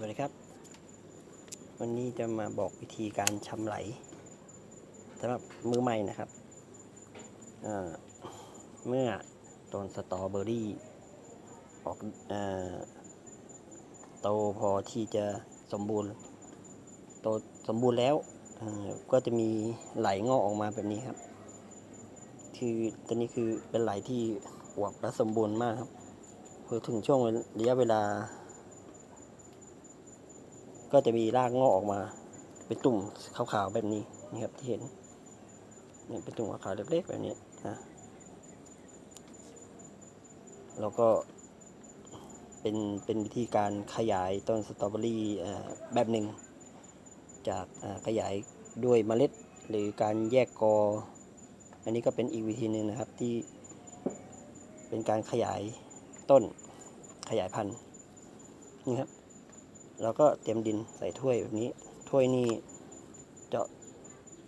สวัสดีครับ วันนี้จะมาบอกวิธีการชำไหลสำหรับมือใหม่นะครับเมื่อต้นสตรอเบอรี่ออกอโตพอที่จะสมบูรณ์โตสมบูรณ์แล้วก็จะมีไหลงอกออกมาแบบนี้ครับ คือตัวนี้คือเป็นไหลที่อวบและสมบูรณ์มากครับพอถึงช่วงระยะเวลา ก็จะมีรากงอกออกมา เป็นตุ่มขาวๆแบบนี้นี่ครับที่เห็นเนี่ยเป็นตุ่มขาวๆเล็กๆแบบนี้นะแล้วก็เป็นเป็นวิธีการขยายต้นสตรอเบอรี่แบบหนึ่งจากขยายด้วยเมล็ดหรือการแยกกอ อันนี้ก็เป็นอีกวิธีหนึ่งนะครับที่เป็นการขยายต้นขยายพันธุ์นี่ครับ เราก็เตรียมดินใส่ถ้วยแบบนี้ ถ้วยนี่เจาะ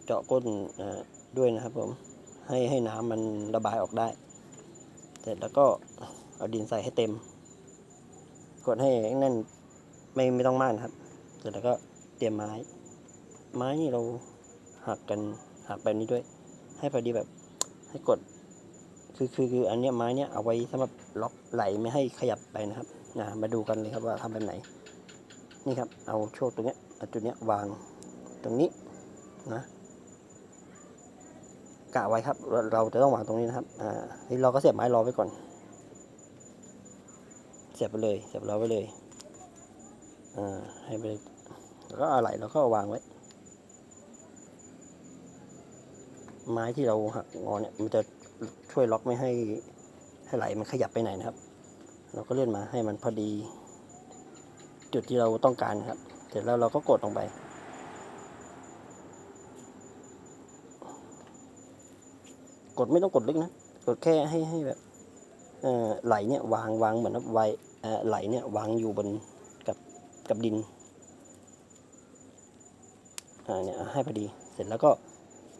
เจาะก้นด้วยนะครับผม ให้ให้น้ำมันระบายออกได้ เสร็จแล้วก็เอาดินใส่ให้เต็ม กดให้แน่นไม่ไม่ต้องมากนะครับ เสร็จแล้วก็เตรียมไม้ ไม้นี่เราหักกันหักแบบนี้ด้วย ให้พอดีแบบให้กด คือคือคืออันเนี้ยไม้เนี้ยเอาไว้สำหรับล็อกไหลไม่ให้ขยับไปนะครับนะมาดูกันเลยครับว่าทำแบบไหน นี่ครับ เอาโชคตรงเนี้ยเอาจุดเนี้ยวางตรงนี้นะกะไว้ครับเราเราจะต้องวางตรงนี้นะครับ อ่านี่เราก็เสียบไม้รอไว้ก่อน เสียบไปเลย เสียบรอไว้เลย อ่า ให้ไปแล้วก็อาไหลแล้วก็วางไว้ ไม้ที่เราหักงอเนี่ย มันจะช่วยล็อกไม่ให้ให้ไหลมันขยับไปไหนนะครับ เราก็เลื่อนมาให้มันพอดี จุดที่เราต้องการครับ เสร็จแล้วเราก็กดลงไปกดไม่ต้องกดลึกนะ กดแค่ให้ให้แบบไหลเนี่ยวางวางเหมือนไวเอ่อไหลเนี่ยวางอยู่บนกับกับดินอ่าเนี่ยให้พอดี เสร็จแล้วก็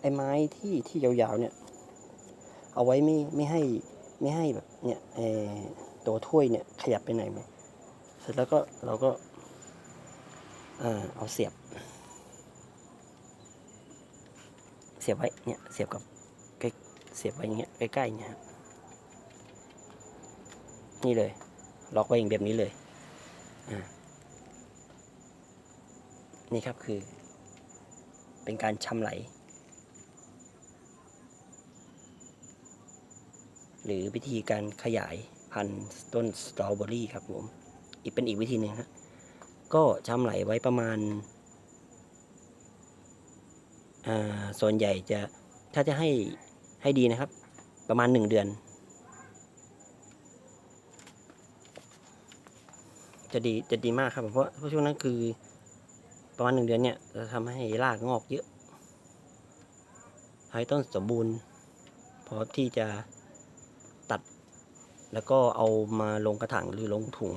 ไอ้ไม้ที่ที่ยาวๆเนี่ย เอาไว้ไม่ไม่ให้ไม่ให้แบบเนี่ยตัวถ้วยเนี่ยขยับไปไหนไหม เสร็จแล้วก็เราก็เอาเสียบ เสียบไว้เนี่ยเสียบกับใกล้เสียบไว้อย่างเงี้ยใกล้ๆเนี่ยนี่เลย ล็อกไว้อย่างแบบนี้เลยนี่ครับคือ เป็นการชำไหล หรือวิธีการขยายพันธุ์ต้นสตรอเบอรี่ครับผม อีกเป็นอีกวิธีหนึ่งฮะก็ชำไหลไว้ประมาณอ่าส่วนใหญ่จะถ้าจะให้ให้ดีนะครับ ประมาณหนึ่งเดือน จะดีจะดีมากครับเพราะเพราะช่วงนั้นคือประมาณหนึ่งเดือนเนี่ยจะทำให้รากงอกเยอะให้ต้นสมบูรณ์พอที่จะตัด แล้วก็เอามาลงกระถางหรือลงถุง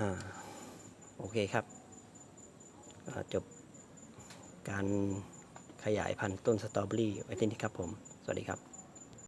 อ่าโอเคครับจบการขยายพันธุ์ต้นสตรอเบอรี่ไว้ที่นี่ครับผม สวัสดีครับ